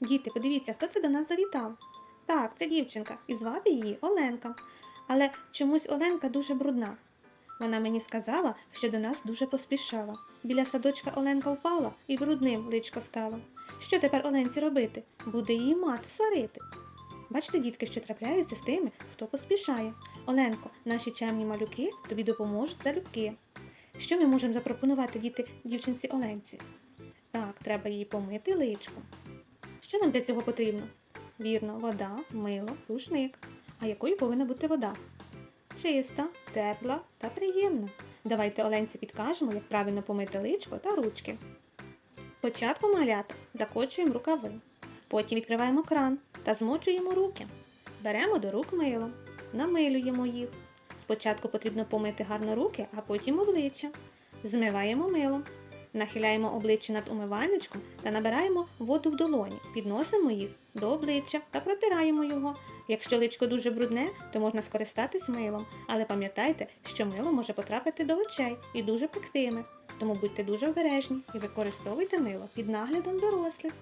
Діти, подивіться, хто це до нас завітав. Так, це дівчинка, і звати її Оленка. Але чомусь Оленка дуже брудна. Вона мені сказала, що до нас дуже поспішала. Біля садочка Оленка впала і брудним личко стало. Що тепер Оленці робити? Буде її мати сварити. Бачите, дітки, що трапляється з тими, хто поспішає. Оленко, наші чемні малюки тобі допоможуть залюбки. Що ми можемо запропонувати діти дівчинці Оленці? Так, треба їй помити личко. Що нам для цього потрібно? Вірно, вода, мило, рушник. А якою повинна бути вода? Чиста, тепла та приємна. Давайте Оленці підкажемо, як правильно помити личко та ручки. Спочатку малята закочуємо рукави, потім відкриваємо кран та змочуємо руки. Беремо до рук мило, намилюємо їх. Спочатку потрібно помити гарно руки, а потім обличчя. Змиваємо милом. Нахиляємо обличчя над умивальничком та набираємо воду в долоні, підносимо їх до обличчя та протираємо його. Якщо личко дуже брудне, то можна скористатись милом, але пам'ятайте, що мило може потрапити до очей і дуже пектиме. Тому будьте дуже обережні і використовуйте мило під наглядом дорослих.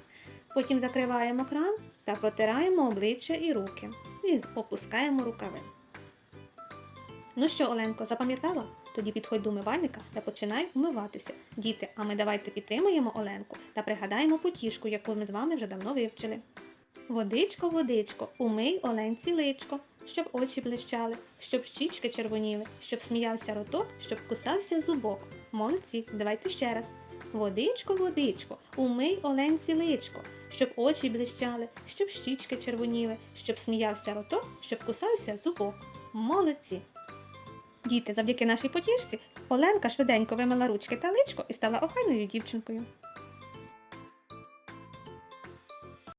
Потім закриваємо кран та протираємо обличчя і руки. І опускаємо рукави. Ну що, Оленко, запам'ятала? Тоді підходь до умивальника та починай умиватися. Діти, а ми давайте підтримаємо Оленку та пригадаємо потішку, яку ми з вами вже давно вивчили. Водичко, водичко, умий Оленці личко, щоб очі блищали, щоб щічки червоніли, щоб сміявся роток, щоб кусався зубок. Молодці, давайте ще раз. Водичко, водичко, умий Оленці личко, щоб очі блищали, щоб щічки червоніли, щоб сміявся роток, щоб кусався зубок. Молодці! Діти, завдяки нашій потішці, Оленка швиденько вимила ручки та личко і стала охайною дівчинкою.